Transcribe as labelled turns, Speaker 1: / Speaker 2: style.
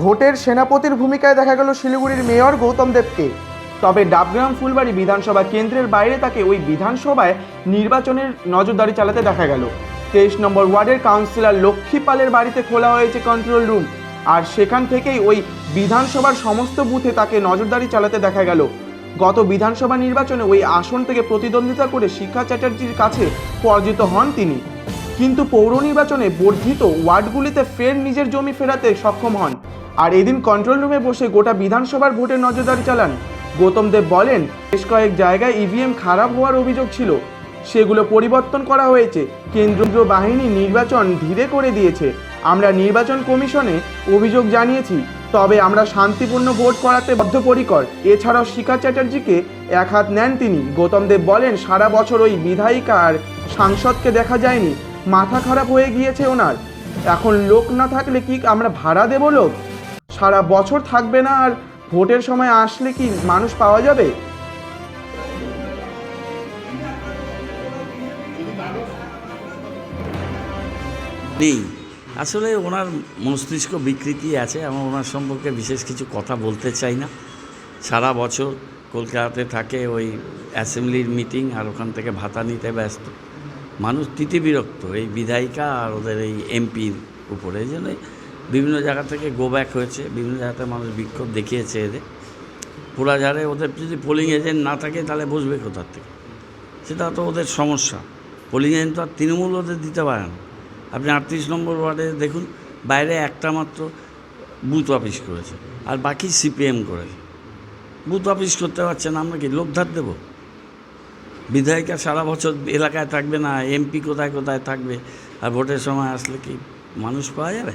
Speaker 1: ভোটের সেনাপতির ভূমিকায় দেখা গেল শিলিগুড়ির মেয়র গৌতম দেবকে। তবে ডাবগ্রাম ফুলবাড়ি বিধানসভা কেন্দ্রের বাইরে তাকে ওই বিধানসভায় নির্বাচনের নজরদারি চালাতে দেখা গেল। তেইশ নম্বর ওয়ার্ডের কাউন্সিলর লক্ষ্মী পালের বাড়িতে খোলা হয়েছে কন্ট্রোল রুম আর সেখান থেকেই ওই বিধানসভার সমস্ত বুথে তাকে নজরদারি চালাতে দেখা গেল। গত বিধানসভা নির্বাচনে ওই আসন থেকে প্রতিদ্বন্দ্বিতা করে শিক্ষা চ্যাটার্জির কাছে পরাজিত হন তিনি। কিন্তু পৌর নির্বাচনে বর্ধিত ওয়ার্ডগুলিতে ফের নিজের জমি ফেরাতে সক্ষম হন। আর এদিন কন্ট্রোল রুমে বসে গোটা বিধানসভার ভোটের নজরদারি চালান। গৌতম দেব বলেন, বেশ কয়েক জায়গায় ইভিএম খারাপ হওয়ার অভিযোগ ছিল। সেগুলো পরিবর্তন করা হয়েছে। কেন্দ্রীয় বাহিনী নির্বাচন ধীরে করে দিয়েছে। আমরা নির্বাচন কমিশনে অভিযোগ জানিয়েছি। তবে আমরা শান্তিপূর্ণ ভোট করাতে বদ্ধপরিকর এছাড়াও শিখা চ্যাটার্জিকে এক হাত নেন তিনি। গৌতম দেব বলেন, সারা বছর ওই বিধায়িকা আর সাংসদকে দেখা যায়নি। মাথা খারাপ হয়ে গিয়েছে ওনার। এখন লোক না থাকলে কি আমরা ভাড়া দেবো লোক? সারা বছর থাকবে না আর ভোটের সময় আসলে কি মানুষ পাওয়া যাবে?
Speaker 2: নেই। আসলে ওনার মস্তিষ্ক বিকৃতি আছে এবং ওনার সম্পর্কে বিশেষ কিছু কথা বলতে চাই না। সারা বছর কলকাতাতে থাকে ওই অ্যাসেম্বলির মিটিং আর ওখান থেকে ভাতা নিতে ব্যস্ত। মানুষ তিতিবিরক্ত, এই বিধায়িকা আর ওদের এই এমপির উপরে। এই জন্য বিভিন্ন জায়গা থেকে গো ব্যাক হয়েছে, বিভিন্ন জায়গাতে মানুষ বিক্ষোভ দেখিয়েছে এদের। পোড়াঝাড়ে ওদের যদি পোলিং এজেন্ট না থাকে, তাহলে বসবে কোথার থেকে? সেটা তো ওদের সমস্যা। পোলিং এজেন্ট তো আর তৃণমূল ওদের দিতে পারে না। আপনি আটত্রিশ নম্বর ওয়ার্ডে দেখুন, বাইরে একটা মাত্র বুথ অফিস করেছে, আর বাকি সিপিএম করেছে। বুথ অফিস করতে পারছে না, আমরা কি লোক ধার দেবো? বিধায়িকা সারা বছর এলাকায় থাকবে না, এমপি কোথায় কোথায় থাকবে, আর ভোটের সময় আসলে কি মানুষ পাওয়া যাবে?